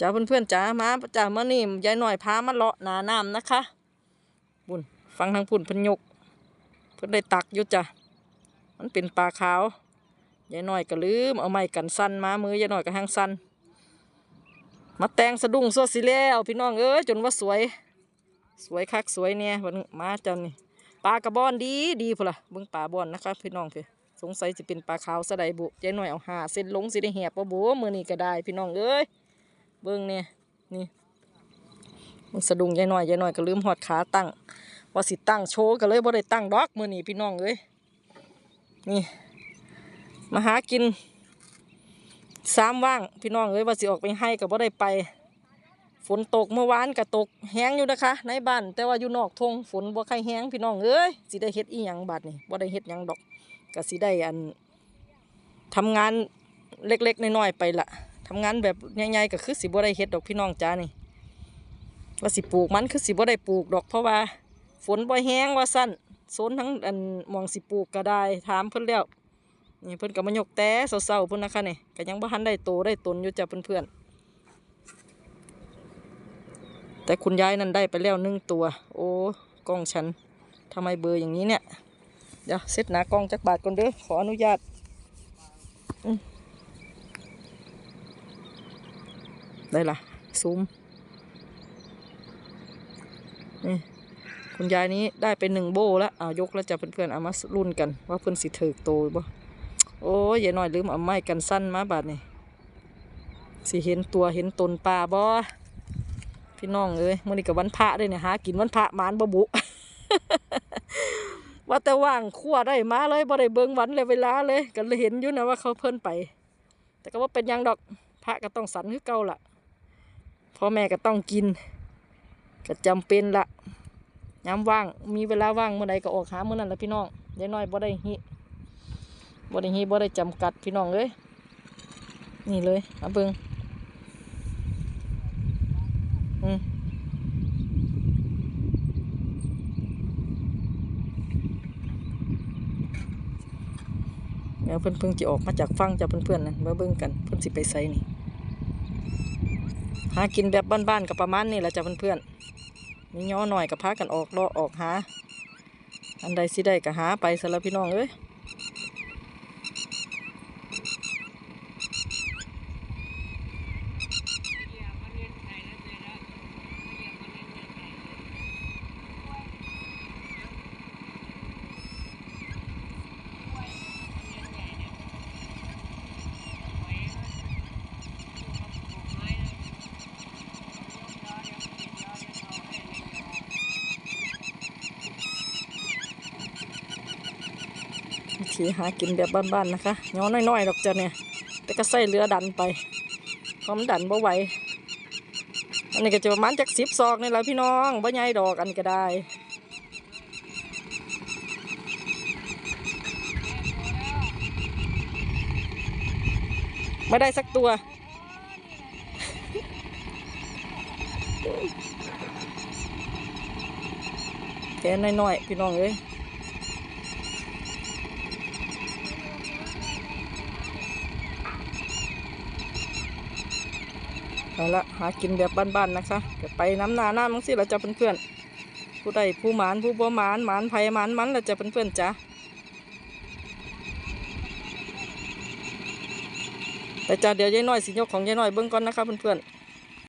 จ้าเพื่อนๆจ้ามาจ้ามานี่ยายหน่อยพามาเลาะหนาน้ำนะคะบุญฟังทางพุ่นพนยก เพิ่นได้ตักอยู่จ้ะมันเป็นปลาขาวยายหน่อยก็ลืมเอาไม้กันสั้นมามือยายหน่อยก็หางสั้นมาแตงสะดุ้งสวดสิแล้วพี่น้องเอ้ยจนว่าสวย สวยคักสวยเนี่ยวันนี้มาจ้านี่ปลากระบอนดีดีพล่ะเบิ่งปลาบอนนะคะพี่น้องเพี่สงสัยจะเป็นปลาขาวสะใดบุยายหน่อยเอาหาเส้นลงสิได้แหบปะบุมือนี้ก็ได้พี่น้องเอ้ย เบิ้งเนี่ยนี่มันสะดุ้งยายน้อยยายน้อยก็ลืมหอดขาตั้งว่าสิตั้งโชว์ก็เลยบ่ได้ตั้งดอกมือนี้พี่น้องเอ้ยนี่ มาหากินสามว่างพี่น้องเอ้ยว่าสิออกไปให้ก็บ่ได้ไป ฝนตกเมื่อวานก็ตกแห้งอยู่นะคะ ในบ้าน แต่ว่าอยู่นอกทงฝนบ่ค่อยแห้งพี่น้องเอ้ยสิได้เฮ็ดอีหยังบาดนี่บ่ได้เฮ็ดหยังดอกก็สิได้อันทำงานเล็กๆน้อยๆไปละ ทำงานแบบใหญ่ๆก็คือสิบ่ได้เฮ็ดดอกพี่น้องจ้านี่ ว่าสิปลูกมันคือสิบ่ได้ปลูกดอกเพราะว่า ฝนบ่แห้งว่าสั้นโซนทั้งอันมองสิปลูกก็ได้ถามเพิ่นแล้วนี่เพิ่นก็มายกแต่เศร้าๆเพิ่นนะคะนี่ก็ยังบ่ทันได้โตได้ตนอยู่จ้ะเพื่อนๆแต่คุณยายนั่นได้ไปแล้วหนึ่งตัว โอ้กล้องฉันทำไมเบอร์อย่างนี้เนี่ยเดี๋ยวเซตหนากล้องจักบาทก่อนเด้อขออนุญาต ได้ละซูม นี่ คุณยายนี้ได้ไปหนึ่งโบแล้วเอายกแล้วจะเพื่อนๆเอามารุ่นกัน ว่าเพื่อนสิเถิกโตบ่โอ้ยยายน้อยลืมเอาไม้กันสั้นมาบาดนี่สิเห็นตัวเห็นตนปลาบ่พี่น้องเอ้ยมื่อนี้กับวันพระด้วยเนี่ยหากินวันพระมานบบุว่าแต่ว่างขั้วได้มาเลยบ่ได้เบิ่งวันเลยเวลาเลยก็เลยเห็นอยู่นะว่าเขาเพิ่นไป แต่ก็ว่าเป็นยังดอกพระก็ต้องสันคือเก่าละ พ่อแม่ก็ต้องกิน ก็จำเป็นละย้ำว่าง มีเวลาว่างเมื่อใดก็ออกหาเมื่อนั้นละพี่น้องยายน้อยบ่ได้ฮิบ่ได้ฮิบ่ได้จำกัดพี่น้องเอ้ยนี่เลยเอาเบิงอืมเดี๋ยวเพิ่อนเพิ่งจะออกมาจากฟังจากเพื่อนๆนะมาเบิ่งกันเพิ่อนสิไปไสนี่ หากินแบบบ้านๆกับประมาณนี้แหละจ้ะเพื่อนๆมีย้อหน่อยกับพากันออกเลาะออกหา อันใดสิได้กับหาไปสำหรับพี่น้องเอ้ย วิธีหากินแบบบ้านๆนะคะย่อน้อยๆดอกจ้ะเนี่ย แต่ก็ใส่เรือดันไปพราะมันดันบ่ไหวอันนี้ก็จะประมาณจากสิบซอกนี่แหละพี่น้องบ่ใหญ่ดอกอันก็ได้ไม่ได้สักตัว แค่น้อยๆพี่น้องเอ้ย เอา ละหากินแบบบ้านๆนะคะก็ไปน้ำหนาหน้ามั้งสิเราจะเพื่อนๆผู้ใดผู้หมานผู้บ่หมานหมานไผ่หมานมันเราจะเพื่อนๆจ้ะแต่จ้าเดี๋ยวยายน้อยสิยกของยายน้อยเบื้องก่อนนะคะเพื่อนๆ